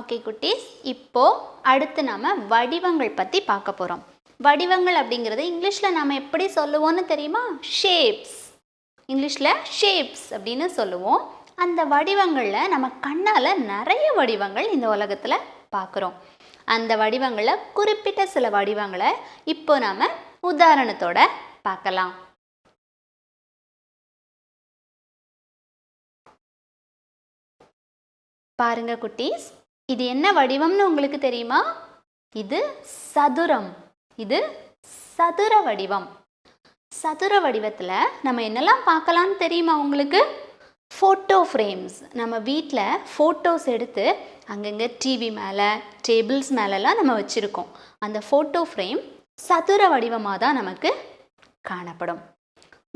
Okay குட்டீஸ். இப்போ அடுத்து நாம வடிவங்கள் பற்றி பார்க்க போகிறோம் வடிவங்கள் அப்படிங்கிறது இங்கிலீஷில் நாம் எப்படி சொல்லுவோம்னு தெரியுமா? ஷேப்ஸ் இங்கிலீஷில் ஷேப்ஸ் அப்படின்னு சொல்லுவோம். அந்த வடிவங்களில் நம்ம கண்ணால் நிறைய வடிவங்கள் இந்த உலகத்தில் பார்க்குறோம். அந்த வடிவங்களில் குறிப்பிட்ட சில வடிவங்களை இப்போ நாம் உதாரணத்தோட பார்க்கலாம். பாருங்க குட்டீஸ். இது என்ன வடிவம்னு உங்களுக்கு தெரியுமா? இது சதுரம். இது சதுர வடிவம். சதுர வடிவத்தில் நம்ம என்னெல்லாம் பார்க்கலான்னு தெரியுமா உங்களுக்கு? ஃபோட்டோ ஃப்ரேம்ஸ் நம்ம வீட்டில் ஃபோட்டோஸ் எடுத்து அங்கங்கே டிவி மேலே டேபிள்ஸ் மேலெலாம் நம்ம வச்சுருக்கோம். அந்த ஃபோட்டோ ஃப்ரேம் சதுர வடிவமாக தான் நமக்கு காணப்படும்.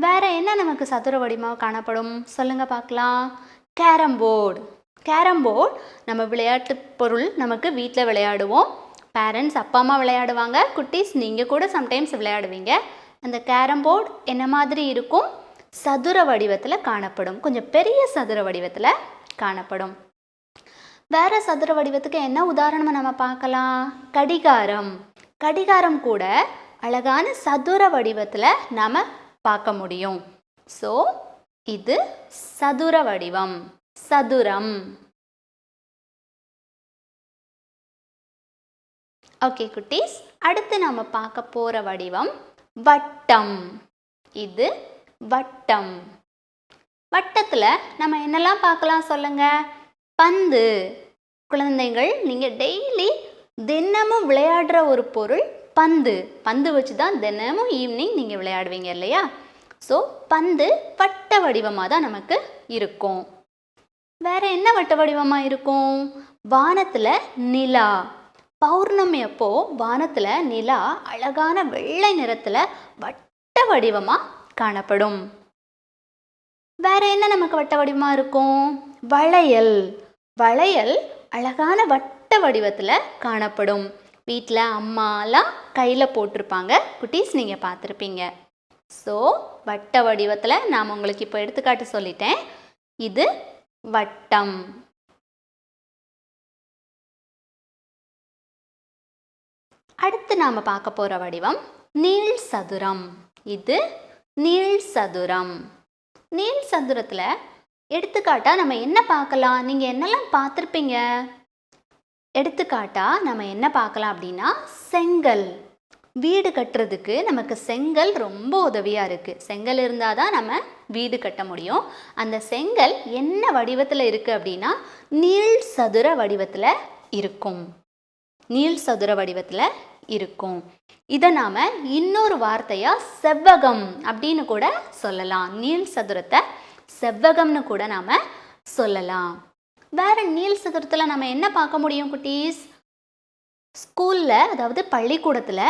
வேறு என்ன நமக்கு சதுர வடிவமாக காணப்படும்? சொல்லுங்கள் பார்க்கலாம். கேரம் போர்டு கேரம் போர்டு நம்ம விளையாட்டு பொருள் நமக்கு வீட்டில் விளையாடுவோம். பேரண்ட்ஸ் அப்பா அம்மா விளையாடுவாங்க. குட்டீஸ் நீங்கள் கூட சம்டைம்ஸ் விளையாடுவீங்க. அந்த கேரம் போர்டு என்ன மாதிரி இருக்கும்? சதுர வடிவத்தில் காணப்படும். கொஞ்சம் பெரிய சதுர வடிவத்தில் காணப்படும். வேறு சதுர வடிவத்துக்கு என்ன உதாரணமாக நம்ம பார்க்கலாம்? கடிகாரம். கடிகாரம் கூட அழகான சதுர வடிவத்தில் நாம் பார்க்க முடியும். ஸோ இது சதுர வடிவம். சதுரம். ஓகே குட்டீஸ். அடுத்து நாம் பார்க்க போகிற வடிவம் வட்டம். இது வட்டம். வட்டத்தில் நம்ம என்னெல்லாம் பார்க்கலாம் சொல்லுங்க? பந்து. குழந்தைகள் நீங்கள் டெய்லி தினமும் விளையாடுற ஒரு பொருள் பந்து. பந்து வச்சு தான் தினமும் ஈவினிங் நீங்கள் விளையாடுவீங்க இல்லையா? ஸோ பந்து வட்ட வடிவமாக தான் நமக்கு இருக்கும். வேற என்ன வட்ட வடிவமாக இருக்கும்? வானத்தில் நிலா. பௌர்ணமி அப்போ வானத்தில் நிலா அழகான வெள்ளை நிறத்தில் வட்ட வடிவமாக காணப்படும். வேற என்ன நமக்கு வட்ட வடிவமாக இருக்கும்? வளையல். வளையல் அழகான வட்ட வடிவத்தில் காணப்படும். வீட்டில் அம்மாலாம் கையில் போட்டிருப்பாங்க. குட்டீஸ் நீங்கள் பார்த்துருப்பீங்க. ஸோ வட்ட வடிவத்தில் நாம் உங்களுக்கு இப்போ எடுத்துக்காட்டு சொல்லிட்டேன். இது வட்டம். அடுத்து நாம் பார்க்க போகிற வடிவம் நீள் சதுரம். இது நீள் சதுரம். நீள் சதுரத்தில் எடுத்துக்காட்டா நம்ம என்ன பார்க்கலாம்? நீங்கள் என்னெல்லாம் பார்த்துருப்பீங்க? எடுத்துக்காட்டா நம்ம என்ன பார்க்கலாம் அப்படின்னா செங்கல். வீடு கட்டுறதுக்கு நமக்கு செங்கல் ரொம்ப உதவியாக இருக்குது செங்கல் இருந்தால் தான் நம்ம வீடு கட்ட முடியும். அந்த செங்கல் என்ன வடிவத்தில் இருக்குது அப்படின்னா நீள் சதுர வடிவத்தில் இருக்கும். நீள் சதுர வடிவத்தில் இருக்கும். இதை நாம் இன்னொரு வார்த்தையாக செவ்வகம் அப்படின்னு கூட சொல்லலாம். நீள் சதுரத்தை செவ்வகம்னு கூட நாம் சொல்லலாம். வேறு நீள் சதுரத்தில் நம்ம என்ன பார்க்க முடியும் குட்டீஸ்? ஸ்கூலில் அதாவது பள்ளிக்கூடத்தில்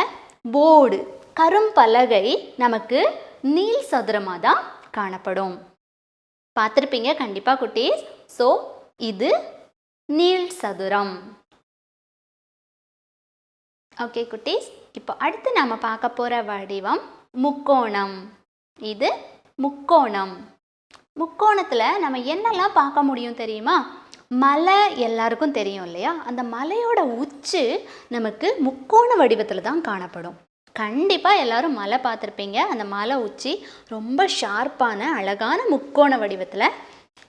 போர்டு கரும்பலகை நமக்கு நீள் சதுரமாக தான் காணப்படும். பார்த்துருப்பீங்க? கண்டிப்பாக குட்டீஸ். ஸோ இது நீள் சதுரம். ஓகே குட்டீஸ். இப்போ அடுத்து நாம் பார்க்க போகிற வடிவம் முக்கோணம். இது முக்கோணம். முக்கோணத்தில் நம்ம என்னெல்லாம் பார்க்க முடியும் தெரியுமா? மலை எல்லாருக்கும் தெரியும் இல்லையா? அந்த மலையோட உச்சி நமக்கு முக்கோண வடிவத்தில் தான் காணப்படும். கண்டிப்பாக எல்லாரும் மலை பார்த்துருப்பீங்க. அந்த மலை உச்சி ரொம்ப ஷார்ப்பான அழகான முக்கோண வடிவத்தில்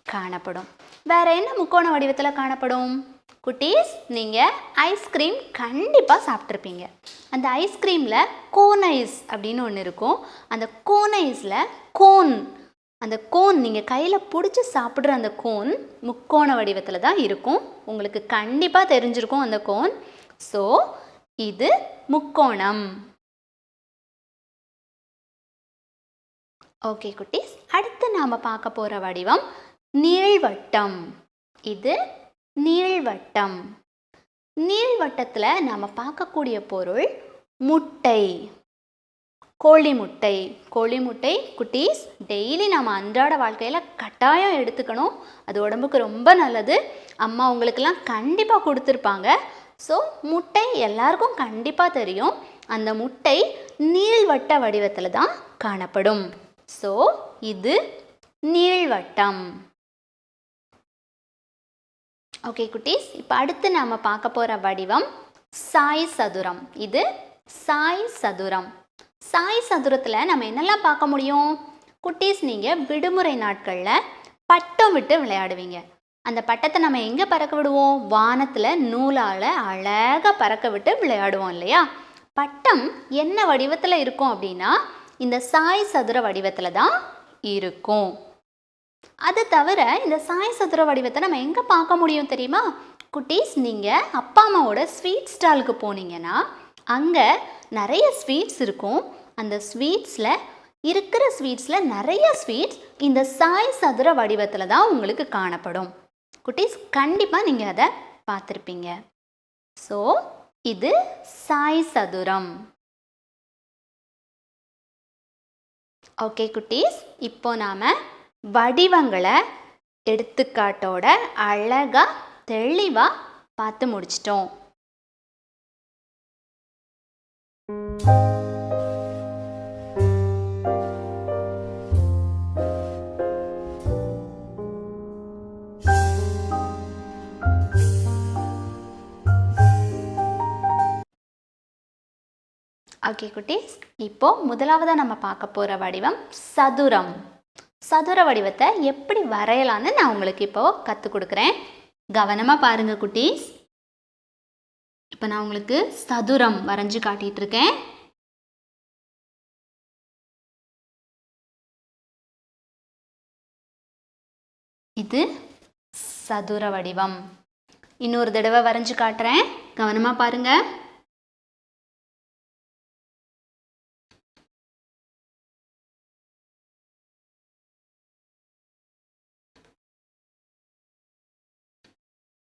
காணப்படும். வேற என்ன முக்கோண வடிவத்தில் காணப்படும்? குட்டீஸ் நீங்கள் ஐஸ்கிரீம் கண்டிப்பாக சாப்பிட்ருப்பீங்க அந்த ஐஸ்கிரீமில் கோன் ஐஸ் அப்படின்னு ஒன்று இருக்கும். அந்த கோன் ஐஸில் கோன் அந்த கோன் நீங்கள் கையில் பிடிச்சி சாப்பிட்ற அந்த கோன் முக்கோண வடிவத்தில் தான் இருக்கும். உங்களுக்கு கண்டிப்பாக தெரிஞ்சிருக்கும் அந்த கோன். ஸோ இது முக்கோணம். ஓகே குட்டீஸ். அடுத்து நாம் பார்க்க போகிற வடிவம் நீள்வட்டம். இது நீள்வட்டம். நீள்வட்டத்தில் நாம் பார்க்கக்கூடிய பொருள் முட்டை. கோழி முட்டை கோழி முட்டை குட்டீஸ் டெய்லி நம்ம அன்றாட வாழ்க்கையில் கட்டாயம் எடுத்துக்கணும். அது உடம்புக்கு ரொம்ப நல்லது. அம்மா உங்களுக்கெல்லாம் கண்டிப்பாக கொடுத்துருப்பாங்க. ஸோ முட்டை எல்லாருக்கும் கண்டிப்பாக தெரியும். அந்த முட்டை நீள்வட்ட வடிவத்தில் தான் காணப்படும். ஸோ இது நீள்வட்டம். ஓகே குட்டீஸ் இப்போ அடுத்து நாம் பார்க்க போகிற வடிவம் சாய் சதுரம். இது சாய் சதுரம். சாய் சதுரத்தில் நம்ம என்னெல்லாம் பார்க்க முடியும்? குட்டீஸ் நீங்கள் விடுமுறை நாட்களில் பட்டம் விட்டு விளையாடுவீங்க. அந்த பட்டத்தை நம்ம எங்கே பறக்க விடுவோம்? வானத்தில் நூலால் அழகாக பறக்க விட்டு விளையாடுவோம் இல்லையா? பட்டம் என்ன வடிவத்தில் இருக்கும் அப்படின்னா இந்த சாய் சதுர வடிவத்தில் தான் இருக்கும். அது தவிர இந்த சாய் சதுர வடிவத்தை நம்ம எங்கே பார்க்க முடியும் தெரியுமா? குட்டீஸ் நீங்கள் அப்பா அம்மாவோட ஸ்வீட் ஸ்டாலுக்கு போனீங்கன்னா அங்கே நிறைய ஸ்வீட்ஸ் இருக்கும். அந்த ஸ்வீட்ஸில் இருக்கிற ஸ்வீட்ஸில் நிறைய ஸ்வீட்ஸ் இந்த சாய் சதுர வடிவத்தில் தான் உங்களுக்கு காணப்படும். குட்டீஸ் கண்டிப்பாக நீங்கள் அதை பார்த்துருப்பீங்க. ஸோ இது சாய் சதுரம். ஓகே குட்டீஸ் இப்போ நாம் வடிவங்களை எடுத்துக்காட்டோட அழகாக தெளிவாக பார்த்து முடிச்சிட்டோம். ஓகே குட்டீஸ். இப்போ முதலாவதாக நம்ம பார்க்க போகிற வடிவம் சதுரம். சதுர வடிவத்தை எப்படி வரையலான்னு நான் உங்களுக்கு இப்போ கற்றுக் கொடுக்குறேன். கவனமாக பாருங்க குட்டீஸ். இப்போ நான் உங்களுக்கு சதுரம் வரைஞ்சு காட்டிட்டு இருக்கேன் இது சதுர வடிவம். இன்னொரு தடவை வரைஞ்சு காட்டுறேன். கவனமாக பாருங்க.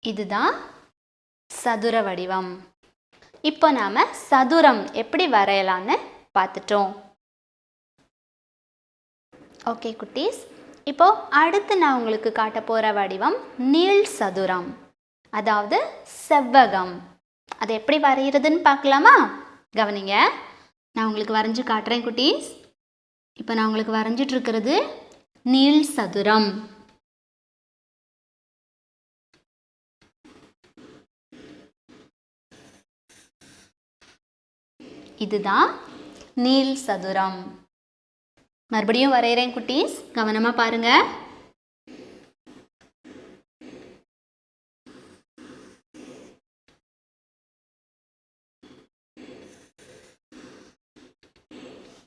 இதுதான் சதுர வடிவம். இப்போ நாம் சதுரம் எப்படி வரையலான்னு பார்த்துட்டோம். ஓகே குட்டீஸ். இப்போ அடுத்து நான் உங்களுக்கு காட்ட போகிற வடிவம் நீள் சதுரம். அதாவது செவ்வகம். அது எப்படி வரைகிறதுன்னு பார்க்கலாமா? கவனிங்க. நான் உங்களுக்கு வரைஞ்சு காட்டுறேன் குட்டீஸ். இப்போ நான் உங்களுக்கு வரைஞ்சிட்ருக்கிறது நீள் சதுரம். இதுதான் நீள் சதுரம். மறுபடியும் வரைகிறேன் குட்டீஸ். கவனமாக பாருங்க.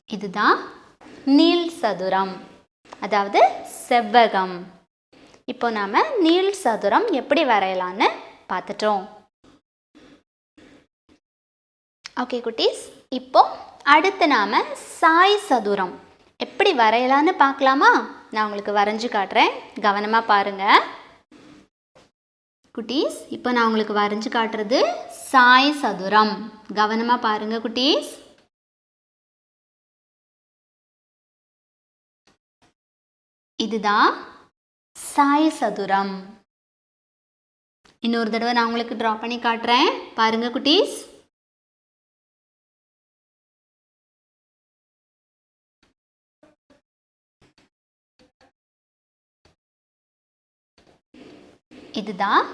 இதுதான் நீள் சதுரம். அதாவது செவ்வகம். இப்போ நாம் நீள் சதுரம் எப்படி வரையலான்னு பார்த்துட்டோம். ஓகே குட்டீஸ். இப்போ அடுத்து நாம் சாய் சதுரம். எப்படி வரையலான்னு பார்க்கலாமா? நான் உங்களுக்கு வரைஞ்சு காட்டுறேன். கவனமாக பாருங்கள் குட்டீஸ் இப்போ நான் உங்களுக்கு வரைஞ்சு காட்டுறது சாய் சதுரம். கவனமாக பாருங்க குட்டீஸ். இதுதான் சாய் சதுரம். இன்னொரு தடவை நான் உங்களுக்கு ட்ரா பண்ணி காட்டுறேன். பாருங்க குட்டீஸ். இதுதான்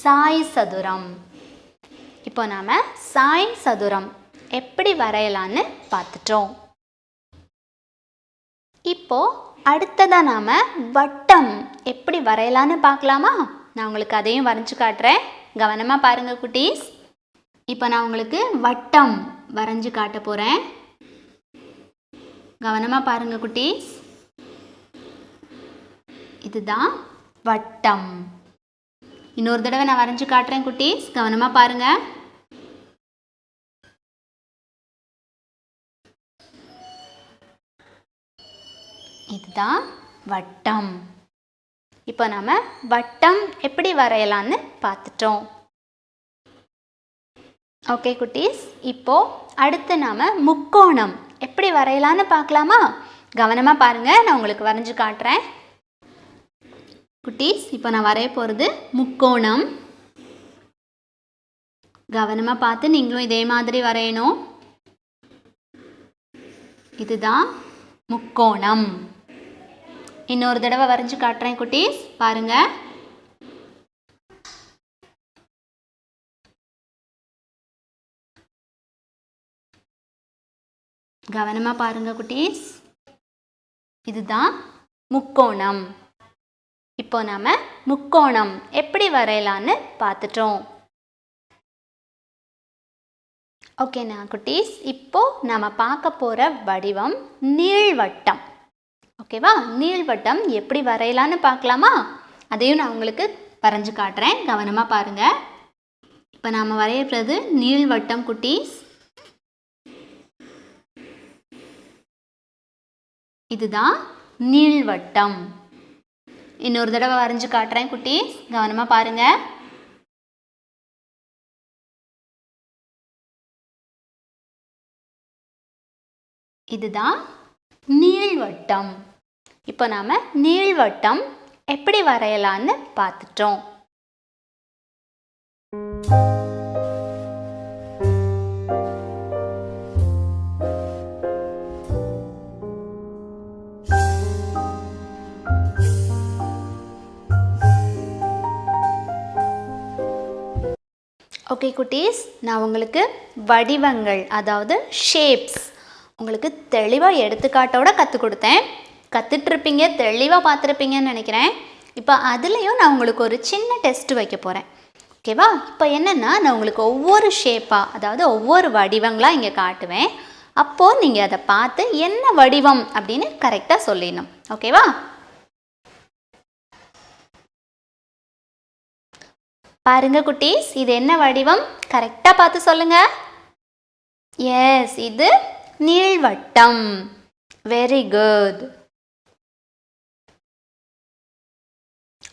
சாய் சதுரம். இப்போ நாம் சாய் சதுரம் எப்படி வரையலான்னு பார்த்துட்டோம். இப்போ அடுத்ததாக நாம் வட்டம் எப்படி வரையலான்னு பார்க்கலாமா? நான் உங்களுக்கு அதையும் வரைஞ்சு காட்டுறேன். கவனமாக பாருங்க குட்டீஸ். இப்போ நான் உங்களுக்கு வட்டம் வரைஞ்சு காட்ட போகிறேன் கவனமாக பாருங்க குட்டீஸ். இதுதான் வட்டம். இன்னொரு தடவை நான் வரைஞ்சு காட்டுறேன் குட்டீஸ். கவனமாக பாருங்கள் இதுதான் வட்டம். இப்போ நாம் வட்டம் எப்படி வரையலான்னு பார்த்துட்டோம். ஓகே குட்டீஸ். இப்போ அடுத்து நாம் முக்கோணம் எப்படி வரையலான்னு பார்க்கலாமா? கவனமாக பாருங்கள் நான் உங்களுக்கு வரைஞ்சு காட்டுறேன். குட்டீஸ் இப்போ நான் வரைய போகிறது முக்கோணம். கவனமாக பார்த்து நீங்களும் இதே மாதிரி வரையணும். இதுதான் முக்கோணம். இன்னொரு தடவை வரைஞ்சி காட்டுறேன் குட்டீஸ் பாருங்க. கவனமாக பாருங்க குட்டீஸ். இதுதான் முக்கோணம். இப்போ நாம முக்கோணம் எப்படி வரையலான்னு பார்த்துட்டோம். ஓகேண்ணா குட்டீஸ் இப்போ நாம பார்க்க போற வடிவம் நீள்வட்டம். ஓகேவா நீள்வட்டம் எப்படி வரையலான்னு பார்க்கலாமா? அதையும் நான் உங்களுக்கு வரைஞ்சு காட்டுறேன். கவனமாக பாருங்க. இப்போ நாம் வரையப்படுறது நீள்வட்டம் குட்டீஸ். இதுதான் நீள்வட்டம். இன்னொரு தடவை வரைஞ்சு காட்டுறேன் குட்டீஸ் கவனமாக பாருங்க. இதுதான் நீள்வட்டம். இப்போ நாம் நீள்வட்டம் எப்படி வரையலான்னு பார்த்துட்டோம். ஓகே குட்டீஸ் நான் உங்களுக்கு வடிவங்கள் அதாவது ஷேப்ஸ் உங்களுக்கு தெளிவாக எடுத்துக்காட்டோட கற்றுக் கொடுத்தேன். கற்றுட்ருப்பீங்க தெளிவாக பார்த்துருப்பீங்கன்னு நினைக்கிறேன். இப்போ அதுலேயும் நான் உங்களுக்கு ஒரு சின்ன டெஸ்ட் வைக்க போகிறேன் ஓகேவா இப்போ என்னென்னா நான் உங்களுக்கு ஒவ்வொரு ஷேப்பாக அதாவது ஒவ்வொரு வடிவங்களாக இங்கே காட்டுவேன். அப்போது நீங்கள் அதை பார்த்து என்ன வடிவம் அப்படின்னு கரெக்டாக சொல்லிடணும். ஓகேவா பாருங்க குட்டீஸ் இது என்ன வடிவம்? கரெக்டாக பார்த்து சொல்லுங்க. எஸ் இது நீள்வட்டம். வெரி குட்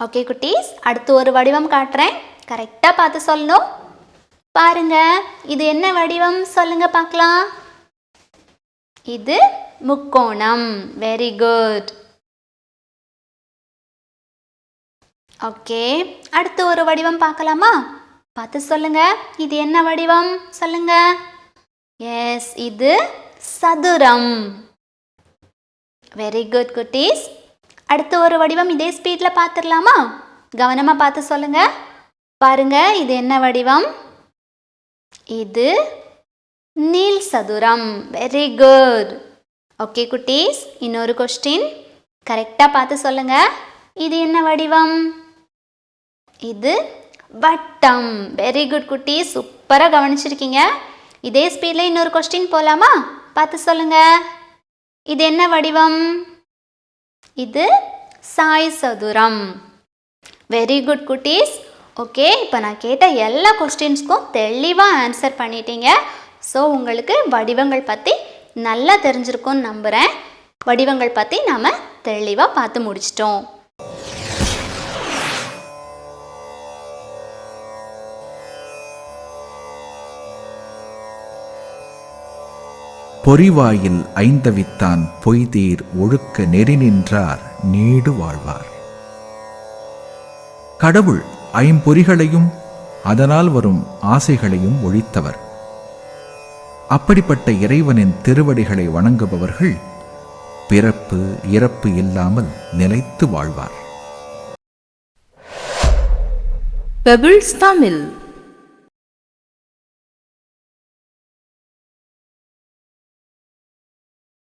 ஓகே குட்டீஸ் அடுத்து ஒரு வடிவம் காட்டுறேன். கரெக்டாக பார்த்து சொல்லணும். பாருங்க இது என்ன வடிவம்? சொல்லுங்க பார்க்கலாம். இது முக்கோணம். வெரி குட் ஓகே அடுத்து ஒரு வடிவம் பார்க்கலாமா? பார்த்து சொல்லுங்க. இது என்ன வடிவம்? சொல்லுங்க. எஸ் இது சதுரம். வெரி குட் குட்டீஸ். அடுத்து ஒரு வடிவம் இதே ஸ்பீடில் பார்த்துடலாமா? கவனமாக பார்த்து சொல்லுங்க. பாருங்க இது என்ன வடிவம்? இது நீல் சதுரம். வெரி குட் ஓகே குட்டீஸ். இன்னொரு கொஸ்டின் கரெக்டாக பார்த்து சொல்லுங்க. இது என்ன வடிவம்? இது வட்டம். வெரி குட் குட்டி. சூப்பராக கவனிச்சிருக்கீங்க. இதே ஸ்பீடில் இன்னொரு கொஸ்டின் போகலாமா பார்த்து சொல்லுங்க. இது என்ன வடிவம்? இது சாய் சதுரம். வெரி குட் குட்டீஸ். ஓகே இப்போ நான் கேட்ட எல்லா கொஸ்டின்ஸ்க்கும் தெளிவாக ஆன்சர் பண்ணிட்டீங்க. ஸோ உங்களுக்கு வடிவங்கள் பற்றி நல்லா தெரிஞ்சிருக்கும்னு நம்புகிறேன் வடிவங்கள் பற்றி நாம் தெளிவாக பார்த்து முடிச்சிட்டோம். பொறிவாயில் ஐந்தவித்தான் பொய்தீர் ஒழுக்க நெறி நின்றார் நீடு வாழ்வார். கடவுள் ஐம்பொறிகளையும் அதனால் வரும் ஆசைகளையும் ஒழித்தவர். அப்படிப்பட்ட இறைவனின் திருவடிகளை வணங்குபவர்கள் பிறப்பு இறப்பு இல்லாமல் நிலைத்து வாழ்வார். பெபிள்ஸ் தமிழ்